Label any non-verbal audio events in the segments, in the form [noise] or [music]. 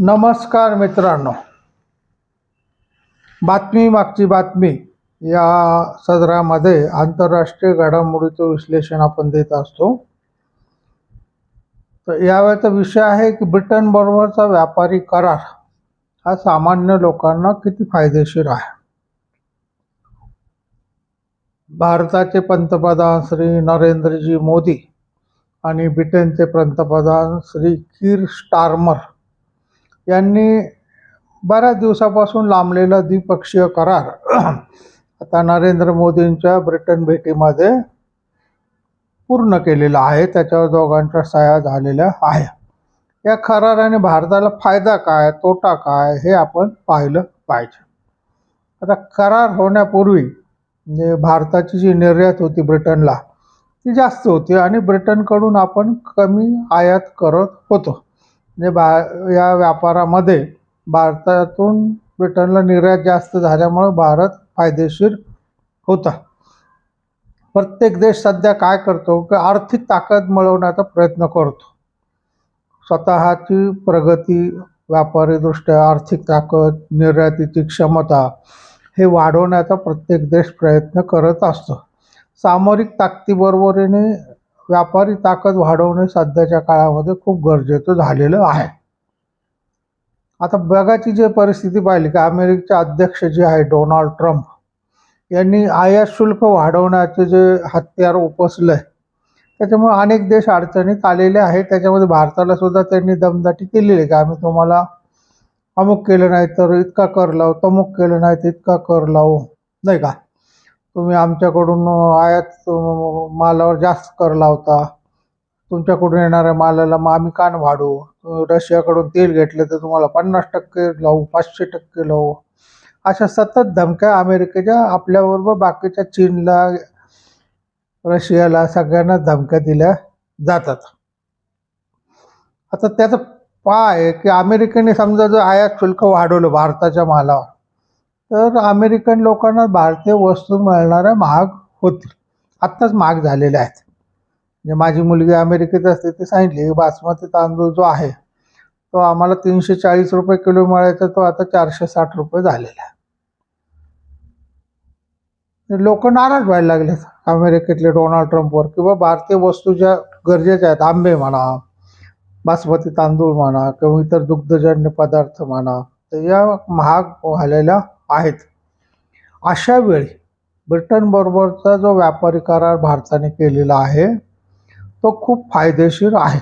नमस्कार मित्रांनो. बातमी मागची बातमी. या सदरामध्ये आंतरराष्ट्रीय घडामोडीचं विश्लेषण आपण देत असतो. तर यावेळेचा विषय आहे की ब्रिटनबरोबरचा व्यापारी करार हा सामान्य लोकांना किती फायदेशीर आहे? भारताचे पंतप्रधान श्री नरेंद्रजी मोदी आणि ब्रिटनचे पंतप्रधान श्री कीर स्टार्मर यांनी बऱ्याच दिवसापासून लांबलेला द्विपक्षीय करार. [clears throat] आता नरेंद्र मोदींच्या ब्रिटन भेटीमध्ये पूर्ण केलेला आहे. त्याच्यावर दोघांच्या सह्या झालेल्या आहे. या कराराने भारताला फायदा काय तोटा काय हे आपण पाहिलं पाहिजे. आता करार होण्यापूर्वी म्हणजे भारताची जी निर्यात होती ब्रिटनला ती जास्त होती आणि ब्रिटनकडून आपण कमी आयात करत होतो. म्हणजे बा या व्यापारामध्ये भारतातून ब्रिटनला निर्यात जास्त झाल्यामुळं भारत फायदेशीर होता. प्रत्येक देश सध्या काय करतो? की आर्थिक ताकद मिळवण्याचा प्रयत्न करतो. स्वतःची प्रगती व्यापारीदृष्ट्या आर्थिक ताकद निर्यातीची क्षमता हे वाढवण्याचा प्रत्येक देश प्रयत्न करत असतो. सामरिक ताकदीबरोबरीने व्यापारी ताकद वाढवणे सध्याच्या काळामध्ये खूप गरजेचं झालेलं आहे. आता बघाची जी परिस्थिती पाहिली की अमेरिकेचे अध्यक्ष जे आहे डोनाल्ड ट्रम्प यांनी आयात शुल्क वाढवण्याचे जे हत्यार उपसलं आहे त्याच्यामुळे अनेक देश अडचणीत आलेले आहेत. त्याच्यामध्ये भारताला सुद्धा त्यांनी दमदाटी केलेली आहे. की आम्ही तुम्हाला अमुक केलं नाही तर इतका कर लावू तमुक केलं नाही तर इतका कर लावू नाही का? तुम्ही आमच्याकडून आयात मालावर जास्त कर लावता. तुमच्याकडून येणाऱ्या मालाला मग आम्ही कान वाढू रशियाकडून तेल घेतलं तर तुम्हाला पन्नास टक्के लावू पाचशे टक्के लावू. अशा सतत धमक्या अमेरिकेच्या आपल्याबरोबर बाकीच्या चीनला रशियाला सगळ्यांना धमक्या दिल्या जातात. आता त्याचं पाय आहे की अमेरिकेने समजा जर आयात शुल्क वाढवलं भारताच्या मालावर तर अमेरिकन लोकांना भारतीय वस्तू मिळणाऱ्या महाग होतील आत्ताच महाग झालेल्या आहेत. म्हणजे माझी मुलगी अमेरिकेत असते ती सांगितली बासमती तांदूळ जो आहे तो आम्हाला तीनशे चाळीस रुपये किलो मिळायचा तो आता चारशे साठ रुपये झालेला आहे. लोक नाराज व्हायला लागले अमेरिकेतले डोनाल्ड ट्रम्पवर किंवा भारतीय वस्तू ज्या गरजेच्या आहेत आंबे म्हणा बासमती तांदूळ म्हणा किंवा इतर दुग्धजन्य पदार्थ म्हणा या महाग झालेल्या आहेत. अशा वेळी ब्रिटनबरोबरचा जो व्यापारी करार भारताने केलेला आहे तो खूप फायदेशीर आहे.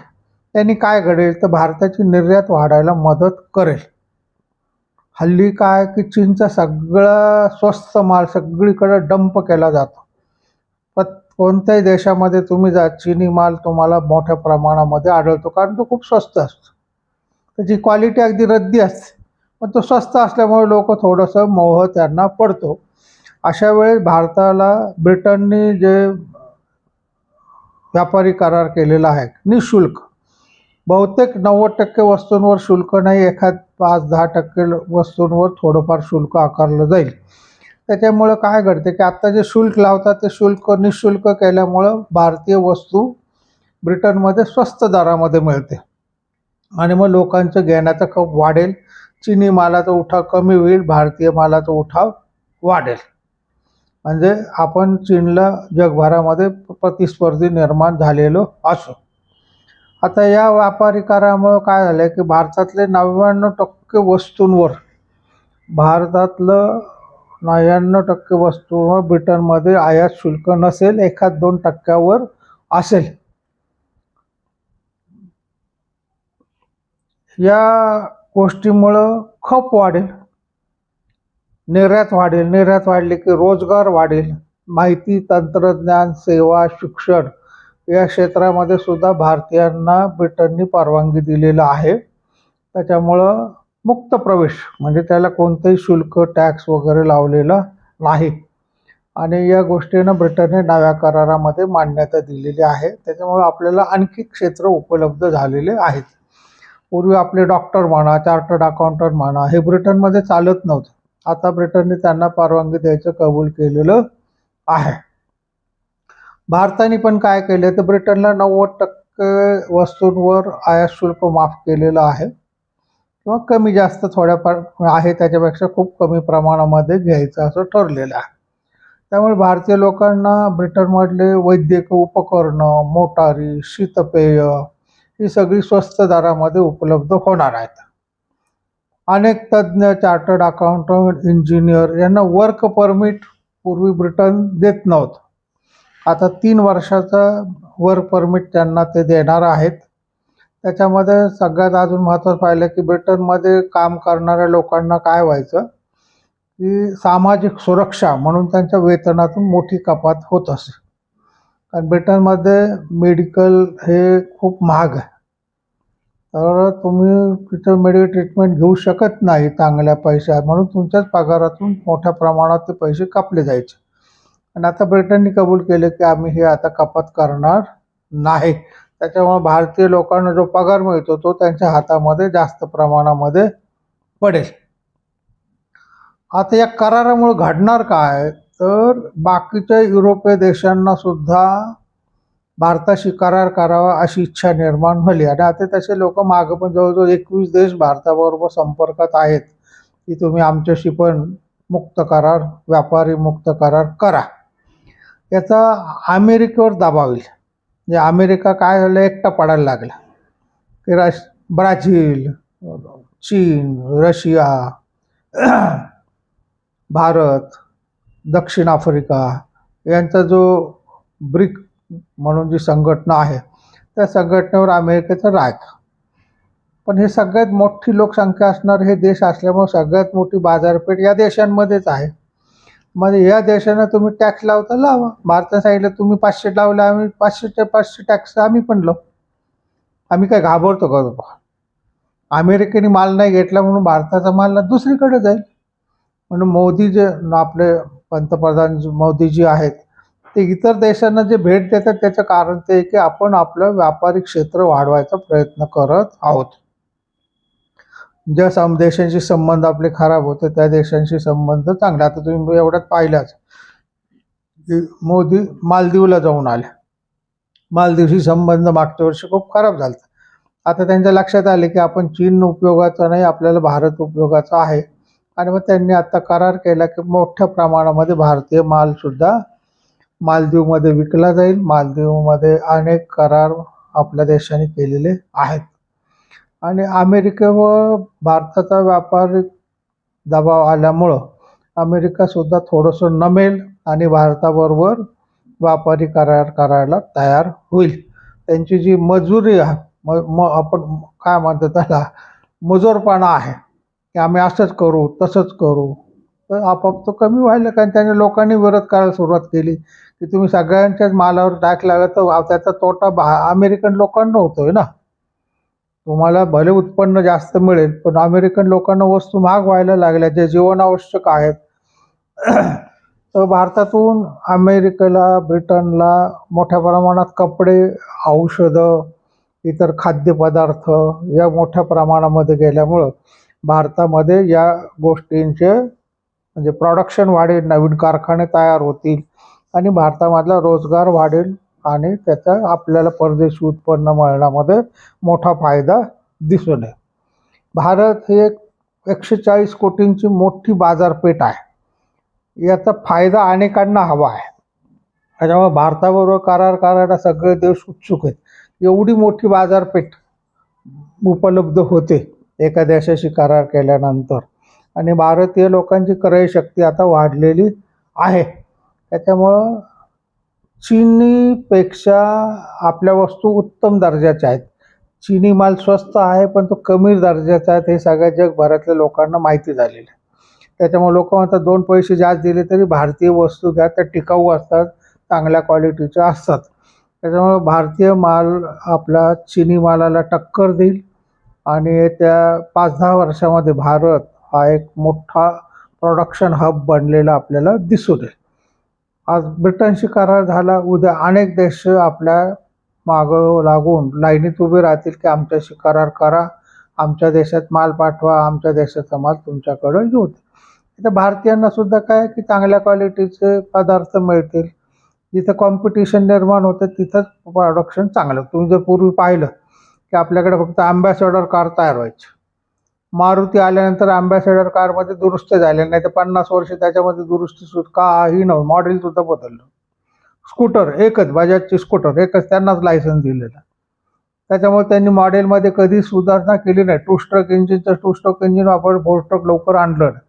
त्यांनी काय घडेल? तर भारताची निर्यात वाढायला मदत करेल. हल्ली काय की चीनचा सगळा स्वस्त माल सगळीकडे डंप केला जातो. पण कोणत्याही देशामध्ये तुम्ही जा चिनी माल तुम्हाला मोठ्या प्रमाणामध्ये आढळतो कारण तो खूप स्वस्त असतो. त्याची क्वालिटी अगदी रद्दी असते. पण तो स्वस्त असल्यामुळे लोक थोडंसं मोह त्यांना पडतो. अशा वेळेस भारताला ब्रिटनने जे व्यापारी करार केलेला आहे निशुल्क. बहुतेक नव्वद टक्के वस्तूंवर शुल्क नाही एखाद पाच दहा टक्के वस्तूंवर थोडंफार शुल्क आकारलं जाईल. त्याच्यामुळं काय घडते की आत्ता जे शुल्क लावतात ते शुल्क निशुल्क केल्यामुळं भारतीय वस्तू ब्रिटनमध्ये स्वस्त दरामध्ये मिळते. आणि मग लोकांचं घेण्याचा खप वाढेल. चिनी मालाचा उठाव कमी होईल भारतीय मालाचा उठाव वाढेल. म्हणजे आपण चीनला जगभरामध्ये प्रतिस्पर्धी निर्माण झालेलो असो. आता या व्यापारी करामुळं काय झालं आहे की भारतातले नव्याण्णव टक्के वस्तूंवर भारतातलं नव्याण्णव टक्के वस्तूंवर ब्रिटनमध्ये आयात शुल्क नसेल एखाद दोन टक्क्यावर असेल. या गोष्टीमुळं खप वाढेल. निर्यात वाढेल. निर्यात वाढली की रोजगार वाढेल. माहिती तंत्रज्ञान सेवा शिक्षण या क्षेत्रामध्ये सुद्धा भारतीयांना ब्रिटननी परवानगी दिलेलं आहे. त्याच्यामुळं मुक्त प्रवेश म्हणजे त्याला कोणतंही शुल्क टॅक्स वगैरे लावलेला नाही. आणि या गोष्टीनं ब्रिटनने नव्या करारामध्ये मान्यता दिलेली आहे. त्याच्यामुळे आपल्याला आणखी क्षेत्र उपलब्ध झालेले आहेत. पूर्वी आपले डॉक्टर म्हणा चार्टर्ड अकाउंटंट म्हणा हे ब्रिटनमध्ये चालत नव्हतं. आता ब्रिटनने त्यांना परवानगी द्यायचं कबूल केलेलं आहे. भारताने पण काय केलं तर ब्रिटनला नव्वद टक्के वस्तूंवर आयात शुल्क माफ केलेलं आहे. किंवा कमी जास्त थोड्याफार आहे त्याच्यापेक्षा खूप कमी प्रमाणामध्ये घ्यायचं असं ठरलेलं आहे. त्यामुळे भारतीय लोकांना ब्रिटनमधले वैद्यकीय उपकरणं मोटारी शीतपेय ही सगळी स्वस्त दरामध्ये उपलब्ध होणार आहेत. अनेक तज्ज्ञ चार्टर्ड अकाउंटंट इंजिनियर यांना वर्क परमिट पूर्वी ब्रिटन देत नव्हतं. आता तीन वर्षाचा वर्क परमिट त्यांना ते देणार आहेत. त्याच्यामध्ये सगळ्यात अजून महत्त्वाचं पाहिलं की ब्रिटनमध्ये काम करणाऱ्या लोकांना काय व्हायचं? की सामाजिक सुरक्षा म्हणून त्यांच्या वेतनातून मोठी कपात होत असे. कारण ब्रिटनमध्ये मेडिकल हे खूप महाग आहे. तर तुम्ही तिथं मेडिकल ट्रीटमेंट घेऊ शकत नाही चांगल्या पैशात. म्हणून तुमच्याच पगारातून मोठ्या प्रमाणात ते पैसे कापले जायचे. आणि आता ब्रिटनने कबूल केले की आम्ही हे आता कपात करणार नाही. त्याच्यामुळे भारतीय लोकांना जो पगार मिळतो तो त्यांच्या हातामध्ये जास्त प्रमाणामध्ये पडेल. आता या करारामुळे घडणार काय? तर बाकीच्या युरोपीय देशांना सुद्धा भारताशी करार करावा अशी इच्छा निर्माण झाली. आणि आता तसे लोक मागं पण जवळजवळ एकवीस देश भारताबरोबर संपर्कात आहेत की तुम्ही आमच्याशी पण मुक्त करार व्यापारी मुक्त करार करा. याचा अमेरिकेवर दबाव येईल. म्हणजे अमेरिका काय झालं? एकटा पडायला लागला. की राश ब्राझील चीन रशिया भारत दक्षिण आफ्रिका यांचा जो ब्रिक म्हणून जी संघटना आहे त्या संघटनेवर अमेरिकेचं राग. पण हे सगळ्यात मोठी लोकसंख्या असणारे हे देश असल्यामुळे सगळ्यात मोठी बाजारपेठ या देशांमध्येच आहे. म्हणजे या देशांना तुम्ही टॅक्स लावता लावा. भारतात सांगितलं तुम्ही पाचशे लावले आम्ही पाचशेच्या पाचशे टॅक्स आम्ही पण लावू. आम्ही काय घाबरतो का बाबा? अमेरिकेने माल नाही घेतला म्हणून भारताचा माल दुसरीकडे जाईल. म्हणून मोदी जे आपले पंतप्रधान मोदीजी आहेत ते इतर देशांना जे भेट देतात त्याचं कारण ते आहे की आपण आपलं व्यापारी क्षेत्र वाढवायचा प्रयत्न करत आहोत. ज्या सम देशांशी संबंध आपले खराब होते त्या देशांशी संबंध चांगले. आता तुम्ही एवढ्यात पाहिलाच मोदी मालदीवला जाऊन आले. मालदीवशी संबंध मागच्या वर्षी खूप खराब झाला आता त्यांच्या लक्षात आले की आपण चीन उपयोगाचा नाही आपल्याला भारत उपयोगाचा आहे. आणि मग त्यांनी आता करार केला की मोठ्या प्रमाणामध्ये भारतीय मालसुद्धा मालदीवमध्ये विकला जाईल. मालदीवमध्ये अनेक करार आपल्या देशाने केलेले आहेत. आणि अमेरिकेवर भारताचा व्यापारिक दबाव आल्यामुळं अमेरिकासुद्धा थोडंसं नमेल आणि भारताबरोबर व्यापारी करार करायला तयार होईल. त्यांची जी मजुरी आहे म म आपण काय म्हणतो त्याला मजूरपणा आहे. की आम्ही असंच करू तसंच करू. तर आपोआप तो कमी व्हायला कारण त्याने लोकांनी विरोध करायला सुरुवात केली की तुम्ही सगळ्यांच्याच मालावर टॅक्स लागला तर त्याचा तोटा भा अमेरिकन लोकांना होतोय ना. तुम्हाला भले उत्पन्न जास्त मिळेल पण अमेरिकन लोकांना वस्तू महाग व्हायला लागल्या जे जीवनावश्यक आहेत. [clears throat] तर भारतातून अमेरिकेला ब्रिटनला मोठ्या प्रमाणात कपडे औषधं इतर खाद्यपदार्थ या मोठ्या प्रमाणामध्ये गेल्यामुळं भारतामध्ये या गोष्टींचे म्हणजे प्रॉडक्शन वाढेल नवीन कारखाने तयार होतील आणि भारतामधला रोजगार वाढेल आणि त्याचा आपल्याला परदेशी उत्पन्न मिळण्यामध्ये मोठा फायदा दिसून येईल. भारत हे एक एकशे चाळीस कोटींची मोठी बाजारपेठ आहे. याचा फायदा अनेकांना हवा आहे. त्याच्यामुळे भारताबरोबर करार करायला सगळे देश उत्सुक आहेत. एवढी मोठी बाजारपेठ उपलब्ध होते. एका देशाशी करार केल्यानंतर. आणि भारतीय लोकांची क्रयशक्ती आता वाढलेली आहे. त्याच्यामुळं चीनीपेक्षा आपल्या वस्तू उत्तम दर्जाच्या आहेत. चीनी माल स्वस्त आहे पण तो कमी दर्जाचा आहे. हे सगळ्या जगभरातल्या लोकांना माहिती झालेलं आहे. त्याच्यामुळे लोक म्हणतात दोन पैसे जास्त दिले तरी भारतीय वस्तू घ्या. त्या टिकाऊ असतात चांगल्या क्वालिटीच्या असतात. त्याच्यामुळे भारतीय माल आपला चिनी मालाला टक्कर देईल. आणि त्या पाच दहा वर्षामध्ये भारत हा एक मोठा प्रोडक्शन हब बनलेला आपल्याला दिसून येईल आज ब्रिटनशी करार झाला उद्या अनेक देश आपल्या मागं लागून लाईनीत उभे राहतील की आमच्याशी करार करा आमच्या देशात माल पाठवा आमच्या देशाचा माल तुमच्याकडं येऊ दे. इथं भारतीयांना सुद्धा काय की चांगल्या क्वालिटीचे पदार्थ मिळतील. जिथं कॉम्पिटिशन निर्माण होतं तिथंच प्रोडक्शन चांगलं. तुम्ही जर पूर्वी पाहिलं की आपल्याकडे फक्त ॲम्बॅसेडर कार तयार व्हायची. मारुती आल्यानंतर अँबॅसेडर कारमध्ये दुरुस्त झाले नाही तर पन्नास वर्ष त्याच्यामध्ये दुरुस्ती सुद्धा काही नव्हतं. मॉडेल सुद्धा बदललं. स्कूटर एकच बजाजची स्कूटर एकच त्यांनाच लायसन्स दिलेलं. त्याच्यामुळे त्यांनी मॉडेलमध्ये कधी सुधारणा केली नाही. टू स्ट्रोक इंजिनचं टू स्ट्रोक इंजिन वापर फोर स्ट्रोक लवकर आणलं नाही.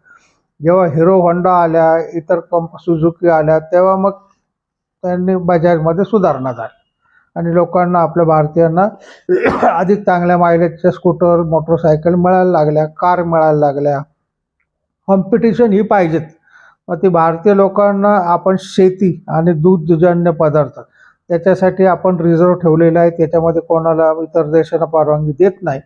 जेव्हा हिरो होंडा आल्या इतर कंप सुझुकी आल्या तेव्हा मग त्यांनी बजाजमध्ये सुधारणा झाली. आणि लोकांना आपल्या भारतीयांना [clears throat] अधिक चांगल्या मायलेजच्या स्कूटर मोटरसायकल मिळायला लागल्या कार मिळायला लागल्या. कॉम्पिटिशन ही पाहिजेत. मग ती भारतीय लोकांना आपण शेती आणि दूधजन्य पदार्थ त्याच्यासाठी आपण रिझर्व ठेवलेला आहे त्याच्यामध्ये कोणाला इतर देशांना परवानगी देत नाही.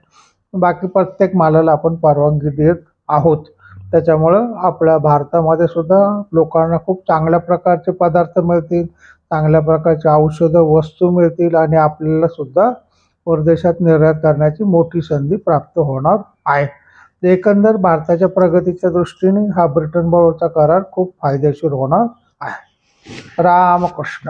बाकी प्रत्येक मालाला आपण परवानगी देत आहोत. त्याच्यामुळं आपल्या भारतामध्ये सुद्धा लोकांना खूप चांगल्या प्रकारचे पदार्थ मिळतील चांगल्या प्रकारचे औषधं वस्तू मिळतील आणि आपल्याला सुद्धा परदेशात निर्यात करण्याची मोठी संधी प्राप्त होणार आहे. एकंदर भारताच्या प्रगतीच्या दृष्टीने हा ब्रिटनबरोबरचा करार खूप फायदेशीर होणार आहे. रामकृष्ण.